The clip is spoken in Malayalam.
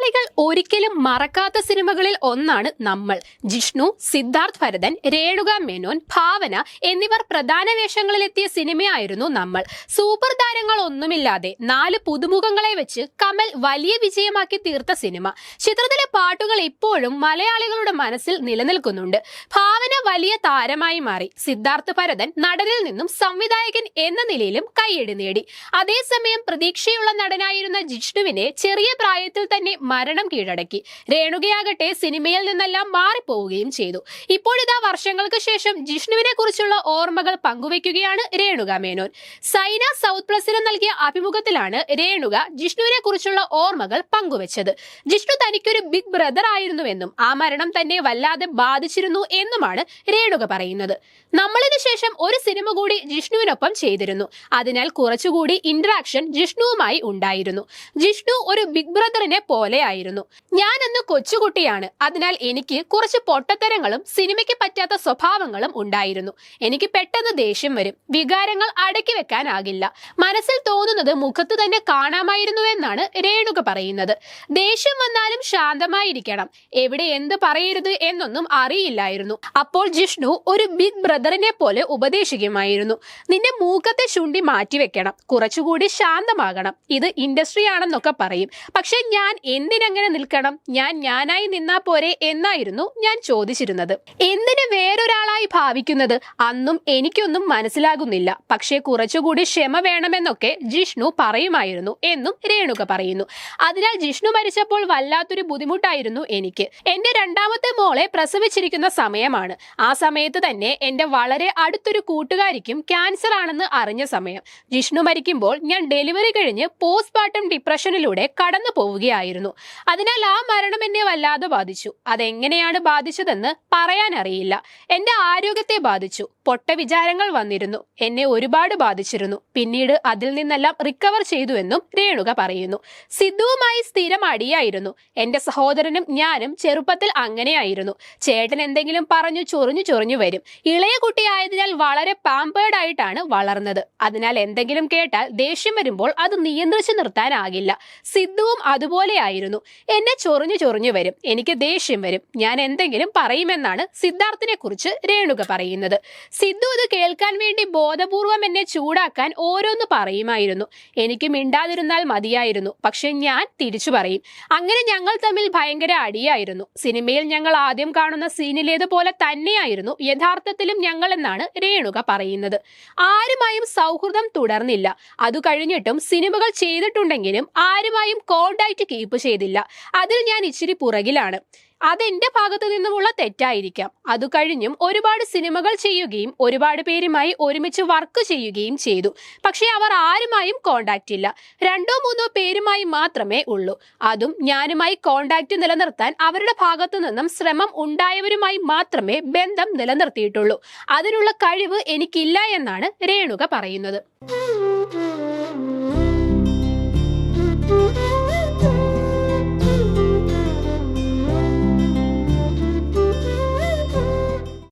മലയാളികൾ ഒരിക്കലും മറക്കാത്ത സിനിമകളിൽ ഒന്നാണ് നമ്മൾ. ജിഷ്ണു സിദ്ധാർത്ഥ് ഭരതൻ രേണുക മേനോൻ ഭാവന എന്നിവർ പ്രധാന വേഷങ്ങളിലെത്തിയ സിനിമയായിരുന്നു നമ്മൾ. സൂപ്പർ താരങ്ങൾ ഒന്നുമില്ലാതെ നാല് പുതുമുഖങ്ങളെ വെച്ച് കമൽ വലിയ വിജയമാക്കി തീർത്ത സിനിമ. ചിത്രത്തിലെ പാട്ടുകൾ ഇപ്പോഴും മലയാളികളുടെ മനസ്സിൽ നിലനിൽക്കുന്നുണ്ട്. ഭാവന വലിയ താരമായി മാറി. സിദ്ധാർത്ഥ് ഭരതൻ നടനിൽ നിന്നും സംവിധായകൻ എന്ന നിലയിലും കൈയടി നേടി അതേസമയം പ്രതീക്ഷയുള്ള നടനായിരുന്ന ജിഷ്ണുവിനെ ചെറിയ പ്രായത്തിൽ തന്നെ മരണം കീഴടക്കി. രേണുകയാകട്ടെ സിനിമയിൽ നിന്നെല്ലാം മാറിപ്പോവുകയും ചെയ്തു. ഇപ്പോഴിതാ വർഷങ്ങൾക്ക് ശേഷം ജിഷ്ണുവിനെ കുറിച്ചുള്ള ഓർമ്മകൾ പങ്കുവയ്ക്കുകയാണ് രേണുക മേനോൻ. സൈന സൗത്ത് പ്ലസിന് നൽകിയ അഭിമുഖത്തിലാണ് രേണുക ജിഷ്ണുവിനെ കുറിച്ചുള്ള ഓർമ്മകൾ പങ്കുവച്ചത്. ജിഷ്ണു തനിക്കൊരു ബിഗ് ബ്രദർ ആയിരുന്നുവെന്നും ആ മരണം തന്നെ വല്ലാതെ ബാധിച്ചിരുന്നു എന്നുമാണ് രേണുക പറയുന്നത്. നമ്മളിന് ശേഷം ഒരു സിനിമ കൂടി ജിഷ്ണുവിനൊപ്പം ചെയ്തിരുന്നു. അതിനാൽ കുറച്ചുകൂടി ഇന്ററാക്ഷൻ ജിഷ്ണുവുമായി ഉണ്ടായിരുന്നു. ജിഷ്ണു ഒരു ബിഗ് ബ്രദറിനെ പോലെയായിരുന്നു ഞാൻ അന്ന് കൊച്ചുകുട്ടിയാണ്. അതിനാൽ എനിക്ക് കുറച്ച് പൊട്ടത്തരങ്ങളും സിനിമയ്ക്ക് പറ്റാത്ത സ്വഭാവങ്ങളും ഉണ്ടായിരുന്നു. എനിക്ക് പെട്ടെന്ന് ദേഷ്യം വരും. വികാരങ്ങൾ അടക്കി വെക്കാനാകില്ല. മനസ്സിൽ തോന്നുന്നത് മുഖത്ത് തന്നെ കാണാമായിരുന്നു എന്നാണ് രേണുക പറയുന്നത്. ദേഷ്യം വന്നാലും ശാന്തമായിരിക്കണം. എവിടെ എന്ത് പറയരുത് എന്നൊന്നും അറിയില്ലായിരുന്നു. അപ്പോൾ ജിഷ്ണു ഒരു ബിഗ് ബ്രദറിനെ പോലെ ഉപദേശിക്കുമായിരുന്നു. നിന്റെ മൂക്കത്തെ ശുണ്ടി മാറ്റിവെക്കണം. കുറച്ചുകൂടി ശാന്തമാകണം. ഇത് ഇൻഡസ്ട്രി ആണെന്നൊക്കെ പറയും. പക്ഷെ ഞാൻ എന്തിനങ്ങനെ നിൽക്കണം? ഞാൻ ഞാനായി നിന്നാ പോരെ എന്നായിരുന്നു ഞാൻ ചോദിച്ചിരുന്നത്. എന്തിന് വേറൊരാളായി ഭാവിക്കുന്നത്? അന്നും എനിക്കൊന്നും മനസ്സിലാകുന്നില്ല. പക്ഷേ കുറച്ചുകൂടി ക്ഷമ വേണമെന്നൊക്കെ ജിഷ്ണു പറയുമായിരുന്നു എന്നും രേണുക പറയുന്നു. അതിനാൽ ജിഷ്ണു മരിച്ചപ്പോൾ വല്ലാത്തൊരു ബുദ്ധിമുട്ടായിരുന്നു എനിക്ക്. എന്റെ രണ്ടാമത്തെ മോളെ പ്രസവിച്ചിരിക്കുന്ന സമയമാണ്. ആ സമയത്ത് തന്നെ എന്റെ വളരെ അടുത്തൊരു കൂട്ടുകാരിക്കും ക്യാൻസർ ആണെന്ന് അറിഞ്ഞ സമയം. ജിഷ്ണു മരിക്കുമ്പോൾ ഞാൻ ഡെലിവറി കഴിഞ്ഞ് പോസ്റ്റ്മോർട്ടം ഡിപ്രഷനിലൂടെ കടന്നു പോവുകയായിരുന്നു അതിനാൽ ആ മരണം എന്നെ വല്ലാതെ ബാധിച്ചു. അതെങ്ങനെയാണ് ബാധിച്ചതെന്ന് പറയാനറിയില്ല എന്റെ ആരോഗ്യത്തെ ബാധിച്ചു. പൊട്ട വിചാരങ്ങൾ വന്നിരുന്നു. എന്നെ ഒരുപാട് ബാധിച്ചിരുന്നു. പിന്നീട് അതിൽ നിന്നെല്ലാം റിക്കവർ ചെയ്തു എന്നും രേണുക പറയുന്നു. സിദ്ധുവുമായി സ്ഥിരം അടിയായിരുന്നു. എന്റെ സഹോദരനും ഞാനും ചെറുപ്പത്തിൽ അങ്ങനെയായിരുന്നു. ചേട്ടൻ എന്തെങ്കിലും പറഞ്ഞു ചൊറിഞ്ഞു ചൊറിഞ്ഞു വരും. ഇളയ കുട്ടിയായതിനാൽ വളരെ പാമ്പേർഡ് ആയിട്ടാണ് വളർന്നത്. അതിനാൽ എന്തെങ്കിലും കേട്ടാൽ ദേഷ്യം വരുമ്പോൾ അത് നിയന്ത്രിച്ചു നിർത്താനാകില്ല. സിദ്ധുവും അതുപോലെയായിരുന്നു എന്നെ ചൊറിഞ്ഞു ചൊറിഞ്ഞു വരും. എനിക്ക് ദേഷ്യം വരും. ഞാൻ എന്തെങ്കിലും പറയുമെന്നാണ് സിദ്ധാർത്ഥിനെ കുറിച്ച് രേണുക പറയുന്നത്. സിദ്ധു ഇത് കേൾക്കാൻ വേണ്ടി ബോധപൂർവം എന്നെ ചൂടാക്കാൻ ഓരോന്ന് പറയുമായിരുന്നു. എനിക്ക് മിണ്ടാതിരുന്നാൽ മതിയായിരുന്നു. പക്ഷെ ഞാൻ തിരിച്ചു പറയും. അങ്ങനെ ഞങ്ങൾ തമ്മിൽ ഭയങ്കര അടിയായിരുന്നു. സിനിമയിൽ ഞങ്ങൾ ആദ്യം കാണുന്ന സീനിലേതുപോലെ തന്നെയായിരുന്നു യഥാർത്ഥത്തിലും ഞങ്ങൾ എന്നാണ് രേണുക പറയുന്നത്. ആരുമായും സൗഹൃദം തുടർന്നില്ല. അത് കഴിഞ്ഞിട്ടും സിനിമകൾ ചെയ്തിട്ടുണ്ടെങ്കിലും ആരുമായും കോണ്ടാക്ട് കീപ്പ് ചെയ്തില്ല. അതിൽ ഞാൻ ഇച്ചിരി പുറകിലാണ്. അതെന്റെ ഭാഗത്തു നിന്നുമുള്ള തെറ്റായിരിക്കാം. അതു കഴിഞ്ഞും ഒരുപാട് സിനിമകൾ ചെയ്യുകയും ഒരുപാട് പേരുമായി ഒരുമിച്ച് വർക്ക് ചെയ്യുകയും ചെയ്തു. പക്ഷേ അവർ ആരുമായും കോണ്ടാക്ട് ഇല്ല. രണ്ടോ മൂന്നോ പേരുമായി മാത്രമേ ഉള്ളൂ. അതും ഞാനുമായി കോണ്ടാക്റ്റ് നിലനിർത്താൻ അവരുടെ ഭാഗത്തു നിന്നും ശ്രമം ഉണ്ടായവരുമായി മാത്രമേ ബന്ധം നിലനിർത്തിയിട്ടുള്ളൂ. അതിനുള്ള കഴിവ് എനിക്കില്ല എന്നാണ് രേണുക പറയുന്നത്.